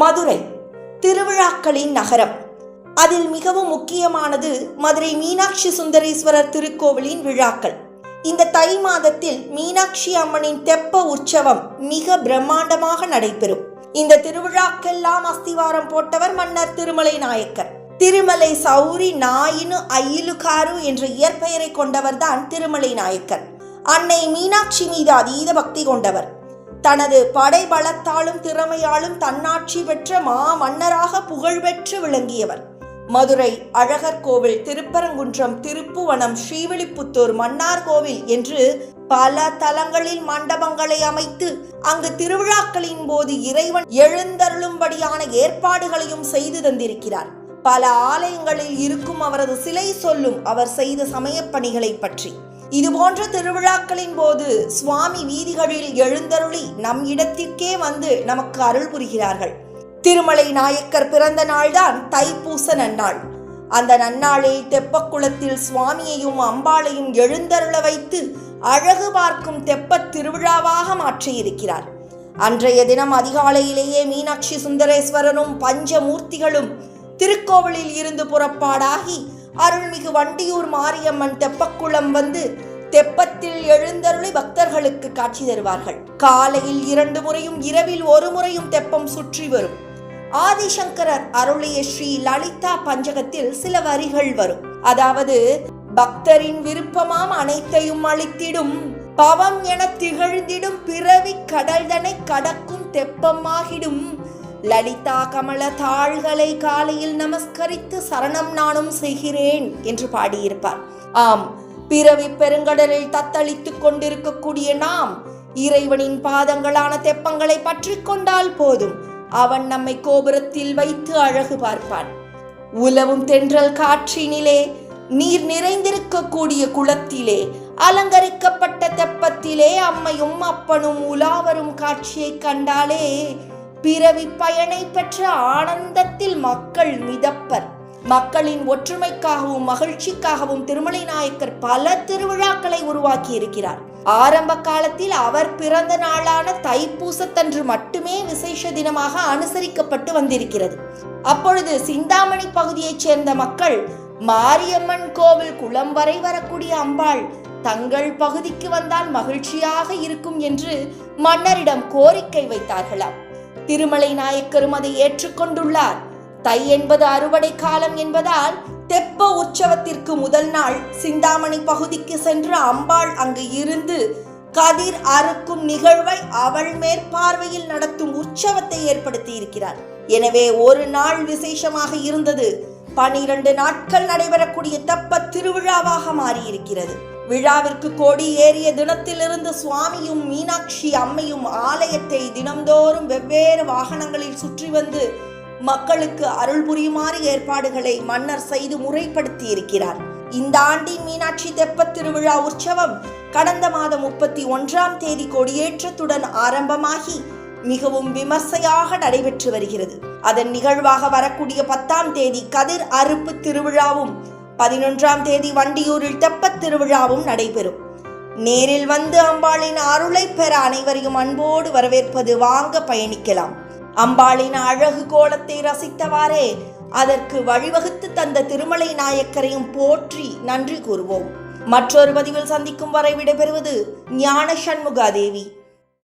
மதுரை திருவிழாக்களின் நகரம். அதில் மிகவும் முக்கியமானது மதுரை மீனாட்சி சுந்தரேஸ்வரர் திருக்கோவிலின் விழாக்கள். இந்த தை மாதத்தில் மீனாட்சி அம்மனின் தெப்ப உற்சவம் மிக பிரம்மாண்டமாக நடைபெறும். இந்த திருவிழாக்கெல்லாம் அஸ்திவாரம் போட்டவர் மன்னர் திருமலை நாயக்கர். திருமலை சௌரி நாயினு அயிலுகாரு என்ற இயற்பெயரை கொண்டவர்தான் திருமலை நாயக்கர். அன்னை மீனாட்சி மீது அதீத பக்தி கொண்டவர். தனது படை பலத்தாலும் திறமையாலும் தன்னாட்சி பெற்ற மா மன்னராக புகழ்பெற்று விளங்கியவர். மதுரை அழகர் கோவில் திருப்பரங்குன்றம் திருப்புவனம் ஸ்ரீவில்லிபுத்தூர் மன்னார் கோவில் என்று பல தலங்களில் மண்டபங்களை அமைத்து அங்கு திருவிழாக்களின் போது இறைவன் எழுந்தருளும்படியான ஏற்பாடுகளையும் செய்து தந்திருக்கிறார். பல ஆலயங்களில் இருக்கும் அவரது சிலை சொல்லும் அவர் செய்த சமயப் பணிகளை பற்றி. இதுபோன்ற திருவிழாக்களின் போது சுவாமி வீதிகளில் எழுந்தருளி நம் இடத்திற்கே வந்து நமக்கு அருள் புரிகிறார்கள். திருமலை நாயக்கர் பிறந்த நாள்தான் தைப்பூச நன்னாள். அந்த நன்னாளில் தெப்பக்குளத்தில் சுவாமியையும் அம்பாளையும் எழுந்தருள வைத்து அழகு பார்க்கும் தெப்பத் திருவிழாவாக மாற்றியிருக்கிறார். அன்றைய தினம் அதிகாலையிலேயே மீனாட்சி சுந்தரேஸ்வரனும் பஞ்சமூர்த்திகளும் திருக்கோவிலில் இருந்து புறப்பாடாகி அருள்மிகு வண்டியூர் மாரியம்மன் தெப்பக்குளம் வந்து தெப்பத்தில் எழுந்தருளி பக்தர்களுக்கு காட்சி தருவார்கள். காலையில் இரண்டு முறையும் இரவில் ஒரு முறையும் தெப்பம் சுற்றி வரும். ஆதிசங்கரர் அருளிய ஸ்ரீ லலிதா பஞ்சகத்தில் சில வரிகள் வரும். அதாவது பக்தரின் விருப்பமாம் அனைத்தையும் அளித்திடும் பவம் என திகழ்ந்திடும் பிறவி கடல்தனை கடக்கும் தெப்பமாகிடும். லலிதா கமல தாள்களை காலையில் நமஸ்கரித்து சரணம் நானும் செய்கிறேன் என்று பாடியிருப்பார். ஆம் பிறவி பெருங்கடலில் தத்தளித்துக் கொண்டிருக்கக்கூடிய நாம் இறைவனின் பாதங்களான தெப்பங்களை பற்றி கொண்டால் போதும். அவன் நம்மை கோபுரத்தில் வைத்து அழகு பார்ப்பான். உலவும் தென்றல் காற்றினிலே நீர் நிறைந்திருக்கக்கூடிய குளத்திலே அலங்கரிக்கப்பட்ட தெப்பத்திலே அம்மையும் அப்பனும் உலாவரும் காட்சியை கண்டாலே பிறவி பயனை பெற்ற ஆனந்தத்தில் மக்கள் மிதப்பர். மக்களின் ஒற்றுமைக்காகவும் மகிழ்ச்சிக்காகவும் திருமலை நாயக்கர் பல திருவிழாக்களை உருவாக்கி இருக்கிறார். ஆரம்ப காலத்தில் அவர் பிறந்த நாளான தைப்பூசத்தன்று மட்டுமே விசேஷ தினமாக அனுசரிக்கப்பட்டு வந்திருக்கிறது. அப்பொழுது சிந்தாமணி பகுதியைச் சேர்ந்த மக்கள் மாரியம்மன் கோவில் குளம் வரை வரக்கூடிய அம்பாள் தங்கள் பகுதிக்கு வந்தால் மகிழ்ச்சியாக இருக்கும் என்று மன்னரிடம் கோரிக்கை வைத்தார்களாம். திருமலை நாயக்கரும் அதை ஏற்றுக்கொண்டுள்ளார். தை என்பது அறுவடை காலம் என்பதால் தெப்ப உற்சவத்திற்கு முதல் நாள் சிந்தாமணி பகுதிக்கு சென்று அம்பாள் அங்கு இருந்து கதிர் அறுக்கும் நிகழ்வை அவள் மேற்பார்வையில் நடத்தும் உற்சவத்தை ஏற்படுத்தி இருக்கிறார். எனவே ஒரு நாள் விசேஷமாக இருந்தது. பனிரெண்டு நாட்கள் நடைபெறக்கூடிய தெப்ப திருவிழாவாக மாறியிருக்கிறது. விழாவிற்கு கொடி ஏறிய தினத்திலிருந்து சுவாமியும் மீனாட்சி அம்மையும் ஆலயத்தை தினம்தோறும் வெவ்வேறு வாகனங்களில் சுற்றி வந்து மக்களுக்கு அருள் புரியுமாறு ஏற்பாடுகளை மன்னர் செய்து முறைப்படுத்தி இருக்கிறார் இந்த ஆண்டின் மீனாட்சி தெப்பத் திருவிழா உற்சவம் கடந்த மாதம் முப்பத்தி ஒன்றாம் தேதி கொடியேற்றத்துடன் ஆரம்பமாகி மிகவும் விமர்சையாக நடைபெற்று வருகிறது. அதன் நிகழ்வாக வரக்கூடிய பத்தாம் தேதி கதிர் அறுப்பு திருவிழாவும் பதினொன்றாம் தேதி வண்டியூரில் தெப்பத் திருவிழாவும் நடைபெறும். நேரில் வந்து அம்பாளின் அருளை பெற அனைவரையும் அன்போடு வரவேற்பது வாங்க பயணிக்கலாம். அம்பாளின் அழகு கோலத்தை ரசித்தவாறே அதற்கு வழிவகுத்து தந்த திருமலை நாயக்கரையும் போற்றி நன்றி கூறுவோம். மற்றொரு பதிவில் சந்திக்கும் வரை விடைபெறுவது ஞான சண்முகாதேவி